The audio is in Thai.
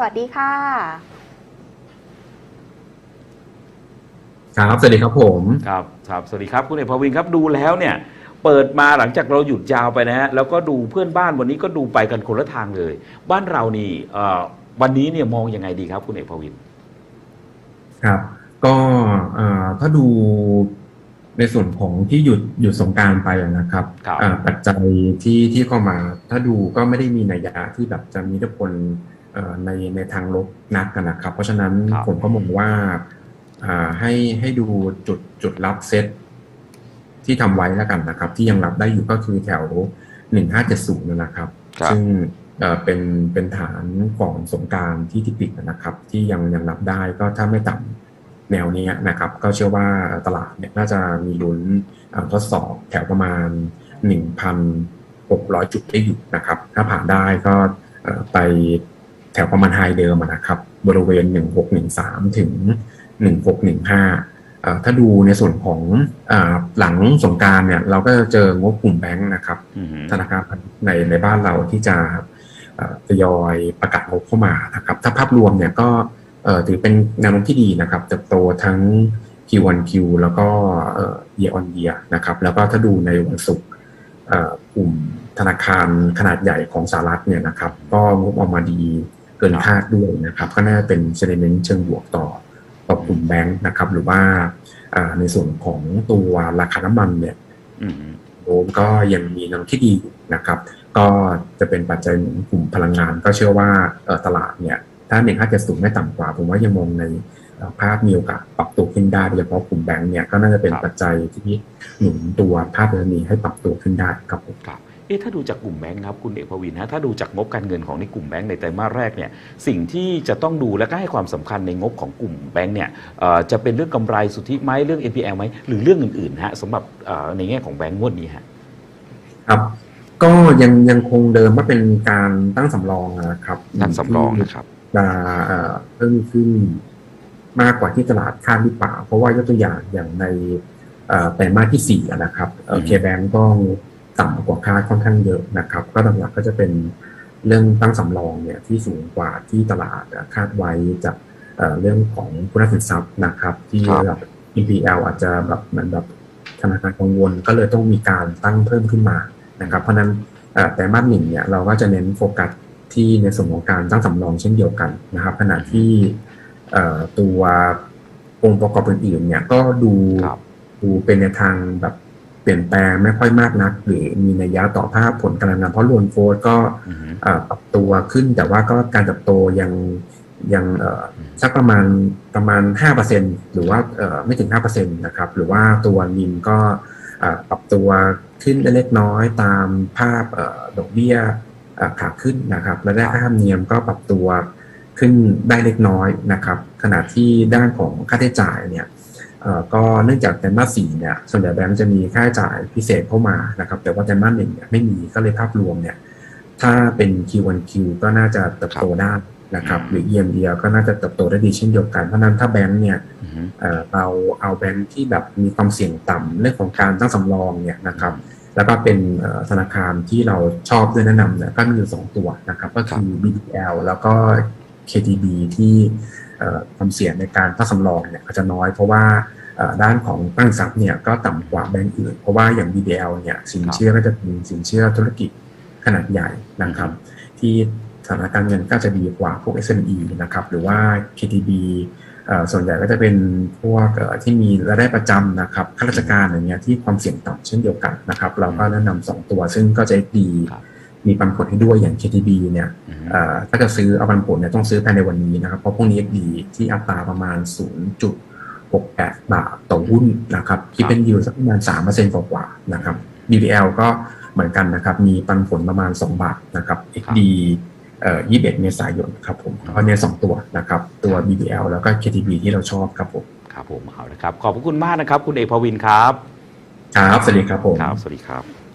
สวัสดีค่ะ ครับ สวัสดีครับผม ครับครับสวัสดีครับคุณเอกพวินครับดูแล้วเนี่ย เปิดมาหลังจากเราหยุดยาวไปนะฮะแล้วก็ดูเพื่อนบ้านวันนี้ก็ดูไปกันคนละทางเลย บ้านเรานี่เอ่อวันนี้เนี่ยมองยังไงดีครับ คุณเอกพวินครับ ก็เอ่อถ้าดูในส่วนของที่หยุดหยุดสงกรารไปอะนะครับครับ อ่าปัจจัยที่ที่เข้ามา ถ้าดูก็ไม่ได้มีนัยยะที่แบบจะมีอิทธิพลเอ่อ ในในทางลบนักกันนะครับ เพราะฉะนั้นครับผมก็มองว่าอ่าให้ให้ดูจุดจุดรับเซตที่ทำไว้แล้วกันนะครับ ที่ยังรับได้อยู่ก็คือแถว 1570นะครับครับซึ่งเอ่อเป็นเป็นฐานก่อนสงกรารที่ที่ปิดนะครับ ที่ยังยังรับได้ก็ถ้าไม่ต่ำแนวเนี้ยนะครับ ก็เชื่อว่าตลาดเนี่ยน่าจะมีลุ้นเอ่อทดสอบแถวประมาณ 1,600 จุดได้อยู่นะครับ ถ้าผ่านได้ก็เอ่อไปแถวประมาณไฮเดิมอะนะครับ บริเวณ 1613 ถึง 1615เอ่อถ้าดูในส่วนของอาหลังสงกรารเนี่ย เราก็จะเจองบกลุ่มแบงค์นะครับอือฮึธนาคารพาณิชย์ในในบ้านเราที่จะเอ่อทยอยประกาศงบเข้ามานะครับ ถ้าภาพรวมเนี่ยก็เอ่อถือเป็นแนวโน้มที่ดีนะครับเติบโตทั้ง Q1Q แล้วก็เอ่อ year on year นะครับ แล้วก็ถ้าดูในวันศุกร์เอ่อกลุ่มธนาคารขนาดใหญ่ของสหรัฐเนี่ยนะครับ ก็งบออกมาดี เกินคาดด้วยนะครับก็น่าจะเป็น sentiment เชิงบวกต่อต่อกลุ่มแบงค์นะครับ หรือว่าอ่าในส่วนของตัวราคาน้ำมันเนี่ยอือฮึโน้มก็ยังมีแนวโน้มที่ดีอยู่นะครับ ก็จะเป็นปัจจัยหนุนกลุ่มพลังงาน ก็เชื่อว่าเอ่อตลาดเนี่ยถ้า 1570 ไม่ต่ำกว่า ผมว่ายังมองในเอ่อภาพมีโอกาสปรับตัวขึ้นได้โดยเฉพาะกลุ่มแบงก์เนี่ยก็น่าจะเป็นปัจจัยที่หนุนตัวภาพดัชนีให้ปรับตัวขึ้นได้ครับผมครับ เอ๊ะถ้าดูจากกลุ่มแบงค์ครับคุณเอกพวินฮะถ้าดูจากงบการเงินของในกลุ่มแบงค์ในไตรมาสแรกเนี่ยสิ่งที่จะต้องดูและก็ให้ความสำคัญในงบของกลุ่มแบงค์เนี่ยเอ่อจะเป็นเรื่องกำไรสุทธิไหมเรื่อง NPL ไหมหรือเรื่องอื่นๆฮะสำหรับเอ่อในแง่ของแบงค์งวดนี้ฮะครับก็ยังยังคงเดิมว่าเป็นการตั้งสำรองนะครับตั้งสำรองนะครับจะเอ่อเพิ่มขึ้นมากกว่าที่ตลาดคาดหรือเปล่า เพราะว่ายกตัวอย่างอย่างในเอ่อไตรมาสที่สี่อะนะครับอือฮึเคแบงก็ ต่ำกว่าคาดค่อนข้างเยอะนะครับ ก็หลักๆก็จะเป็นเรื่องตั้งสำรองเนี่ยที่สูงกว่าที่ตลาดคาดไว้จากเอ่อเรื่องของคุณสินทรัพย์นะครับ ที่ครับระดับ NPL อาจจะแบบเหมือนแบบธนาคารกังวลก็เลยต้องมีการตั้งเพิ่มขึ้นมานะครับ เพราะฉะนั้นเอ่อแต่มาสหนึ่งเนี่ยเราก็จะเน้นโฟกัสที่ในส่วนของการตั้งสำรองเช่นเดียวกันนะครับ ขณะที่เอ่อตัวองค์ประกอบอื่นๆเนี่ยก็ดูครับดูเป็นในทางแบบ เปลี่ยนแปลงไม่ค่อยมากนัก หรือมีนัยยะต่อภาพผลการดำเนินเพราะโลนโฟดก็อือฮึเอ่อปรับตัวขึ้น แต่ว่าก็การเติบโตยังยังเอ่อสักประมาณประมาณ 5%หรือว่าเอ่อไม่ถึง 5%นะครับ หรือว่าตัวนิมก็เอ่อปรับตัวขึ้นได้เล็กน้อยตามภาพเอ่อดอกเบี้ยเอ่อขาขึ้นนะครับและได้ค่าธรรมเนียมก็ปรับตัวขึ้นได้เล็กน้อยนะครับ ขณะที่ด้านของค่าใช้จ่ายเนี่ยเอ่อ ก็เนื่องจากไตรมาสสี่เนี่ยส่วนใหญ่แบงก์จะมีค่าใช้จ่ายพิเศษเข้ามานะครับแต่ว่าไตรมาสหนึ่งเนี่ยไม่มีก็เลยภาพรวมเนี่ยถ้าเป็น Q1Q ก็น่าจะเติบโตได้นะครับหรือ EMD ก็น่าจะเติบโตได้ดีเช่นเดียวกัน เพราะฉะนั้นถ้าแบงก์เนี่ยอือฮึเอ่อเราเอาแบงค์ที่แบบมีความเสี่ยงต่ำเรื่องของการตั้งสำรองเนี่ยนะครับแล้วก็เป็นเอ่อธนาคารที่เราชอบด้วยแนะนำเนี่ยก็มีอยู่สองตัวนะครับก็คือ BDL แล้วก็ KTB ที่เอ่อ ความเสี่ยงในการตั้งสำรองเนี่ยอาจจะน้อยเพราะว่าด้านของตั้งทรัพย์เนี่ยก็ต่ำกว่าแบงก์อื่น เพราะว่าอย่าง BDL เนี่ยสินเชื่อก็จะเป็นสินเชื่อธุรกิจขนาดใหญ่นะครับที่สถานการณ์เงินก็จะดีกว่าพวก SME นะครับหรือว่า KTB ส่วนใหญ่ก็จะเป็นพวกที่มีรายได้ประจำนะครับข้าราชการอย่างเงี้ยที่ความเสี่ยงต่ำเช่นเดียวกันนะครับเราก็แนะนำสองตัวซึ่งก็จะดีครับ มีปันผลให้ด้วยอย่าง KTB เนี่ยอือฮึเอ่อถ้าจะซื้อเอาปันผลเนี่ยต้องซื้อภายในวันนี้นะครับเพราะพวกนี้ดีที่อัตราประมาณ 0.68 บาทต่อหุ้นนะครับที่เป็นยิวสักประมาณ3%กว่าๆนะครับ BBL ก็เหมือนกันนะครับ มีปันผลประมาณ 2 บาทนะครับ XD เอ่อ21 เมษายนครับผมเพราะเนี่ยสองตัวนะครับ ตัว BBL แล้วก็ KTB ที่เราชอบครับผมครับผมเอาละครับ ขอบพระคุณมากนะครับ คุณเอกพวินครับ ครับ สวัสดีครับผมครับ สวัสดีครับ